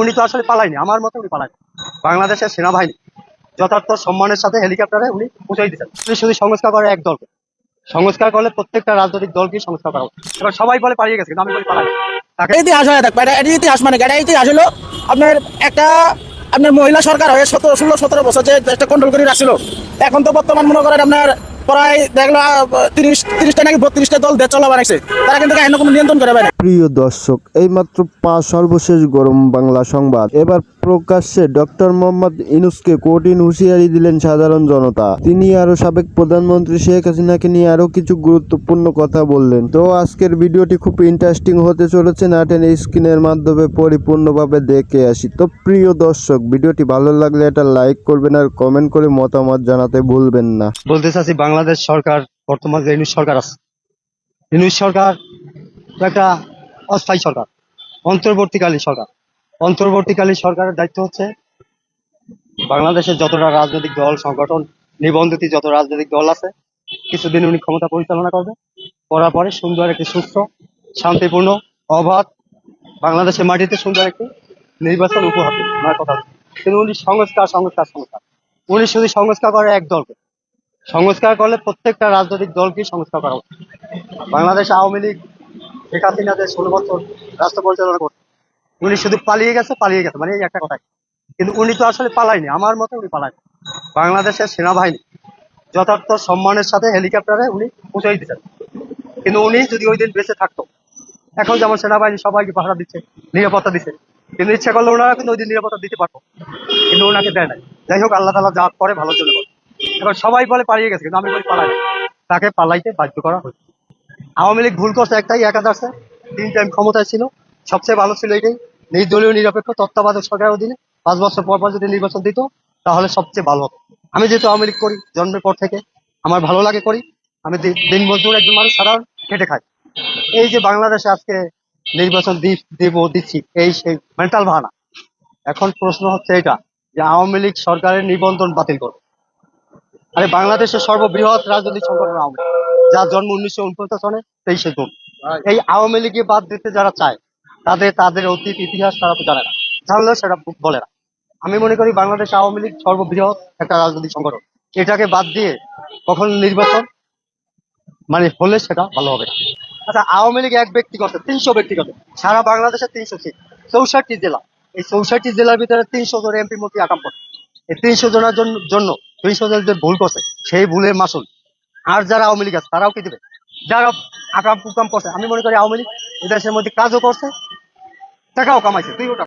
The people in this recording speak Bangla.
উনি তো আসলে পালায়নি, আমার মতে উনি পালায়নি। বাংলাদেশের সেনাবাহিনী যথার্থ সম্মানের সাথে হেলিকপ্টারে উনি পৌঁছাই দিচ্ছেন শুধু সংস্কার করে এক দলকে। সংস্কার করলে প্রত্যেকটা রাজনৈতিক দলকে সংস্কার করা। এবার সবাই বলে পালিয়ে গেছে আমি বলি পালাই মানে আপনার একটা আপনার মহিলা সরকার হয়ে ষোলো, সতেরো বছর যে কন্ট্রোল করে রাখছিল। এখন তো বর্তমান মনে আপনার প্রায় বত্রিশটা দল দেশ চলা বানাইছে তারা কিন্তু কোনো নিয়ন্ত্রণ করে পারে প্রিয় দর্শক, এইমাত্র পাঁচ সর্বশেষ গরম বাংলা সংবাদ। এবার প্রকাশ্যে ডক্টর মোহাম্মদ ইনুসকে কঠিন হুঁশিয়ারি দিলেন সাধারণ জনতা। তিনি আরও সাবেক প্রধানমন্ত্রী শেখ হাসিনাকে নিয়ে আরও কিছু গুরুত্বপূর্ণ কথা বললেন। তো আজকের ভিডিওটি খুব ইন্টারেস্টিং হতে চলেছে নাটেন স্ক্রিনের মাধ্যমে পরিপূর্ণভাবে দেখে আসি। তো প্রিয় দর্শক, ভিডিওটি ভালো লাগলে এটা লাইক করবেন আর কমেন্ট করে মতামত জানাতে ভুলবেন না। বলতে চাচ্ছি, বাংলাদেশ সরকার, বর্তমান যে ইউনিট সরকার আছে ইউনিট সরকার একটা অস্থায়ী সরকার, অন্তর্বর্তীকালীন সরকার। অন্তর্বর্তীকালীন সরকারের দায়িত্ব হচ্ছে বাংলাদেশের যতটা রাজনৈতিক দল, সংগঠন, নিবন্ধিত যত রাজনৈতিক দল আছে, কিছুদিন উনি ক্ষমতা পরিচালনা করবে। করার পরে সুন্দর একটি সুস্থ, শান্তিপূর্ণ, অবাধ, বাংলাদেশের মাটিতে সুন্দর একটি নির্বাচন উপহার আমার কথা। কিন্তু উনি সংস্কার সংস্কার সংস্কার। উনি শুধু সংস্কার করে এক দলকে। সংস্কার করলে প্রত্যেকটা রাজনৈতিক দলকেই সংস্কার করা উচিত। বাংলাদেশ আওয়ামী লীগ শেখ হাসিনা যে ষোলো বছর রাষ্ট্র পরিচালনা করছে উনি শুধু পালিয়ে গেছে পালিয়ে গেছে মানে এই একটা কথাই। কিন্তু উনি তো আসলে পালায়নি, আমার মতে উনি পালায়নি। বাংলাদেশের সেনাবাহিনী যথার্থ সম্মানের সাথে হেলিকপ্টারে উনি পৌঁছাই দিচ্ছেন কিন্তু উনি যদি ওই দিন বেঁচে থাকতো, এখন যেমন সেনাবাহিনী সবাইকে পাহারা দিচ্ছে, নিরাপত্তা দিচ্ছে, কিন্তু ইচ্ছা করলে ওনারা কিন্তু ওই দিন নিরাপত্তা দিতে পারতো। কিন্তু ওনাকে দেয় নাই। যাই হোক, আল্লাহ তালা যা করে ভালোর জন্য করে। এবার সবাই বলে পালিয়ে গেছে, কিন্তু আমি বলি পালাই তাকে পালাইতে বাধ্য করা হয়েছে। আওয়ামী লীগ ভুল করছে একটাই একাদশে তিন টাইম ক্ষমতায় ছিল। সবচেয়ে ভালো ছিল এটাই। নির্দলীয় নিরপেক্ষ তত্ত্বাবধায়ক সরকারের অধীনে পাঁচ বছর পর পর যদি নির্বাচন দিত তাহলে সবচেয়ে ভালো হতো। আমি যেহেতু আওয়ামী লীগ করি জন্মের পর থেকে আমার ভালো লাগে করি। আমি দিন মজদুর একজন মানুষ সাধারণ খেটে খাই। এই যে বাংলাদেশে আজকে নির্বাচন দিব দিচ্ছি এই সেই মেন্টাল ভাড়া এখন প্রশ্ন হচ্ছে এটা যে আওয়ামী লীগ সরকারের নিবন্ধন বাতিল করবে। আরে বাংলাদেশের সর্ববৃহৎ রাজনৈতিক সংগঠন আওয়ামী লীগ, যার জন্ম উনিশশো উনপঞ্চাশ সনে তেইশে জুন। এই আওয়ামী লীগে বাদ দিতে যারা চায়, তাদের তাদের অতীত ইতিহাস তারা জানে না। জানলেও সেটা বলে না। আমি মনে করি বাংলাদেশ আওয়ামী লীগ সর্ববৃহৎ একটা রাজনৈতিক সংগঠন। এটাকে বাদ দিয়ে কখন নির্বাচন মানে হলে সেটা ভালো হবে আচ্ছা আওয়ামী লীগ এক ব্যক্তিগত, তিনশো ব্যক্তিগত। সারা বাংলাদেশে তিনশো সিট চৌষট্টি জেলা। এই চৌষট্টি জেলার ভিতরে তিনশো জন এমপি মন্ত্রী আকাম করছে। এই তিনশো জনের জন্য- তিনশো জন যে ভুল করছে, সেই ভুলের মাসুল। আর যারা আওয়ামী লীগ আছে, তারাও কি দেবে? যারা আকাম কুকাম করছে, আমি মনে করি আওয়ামী লীগ এদেশের মধ্যে কাজও করছে, টাকাও কামাইছে। ওটা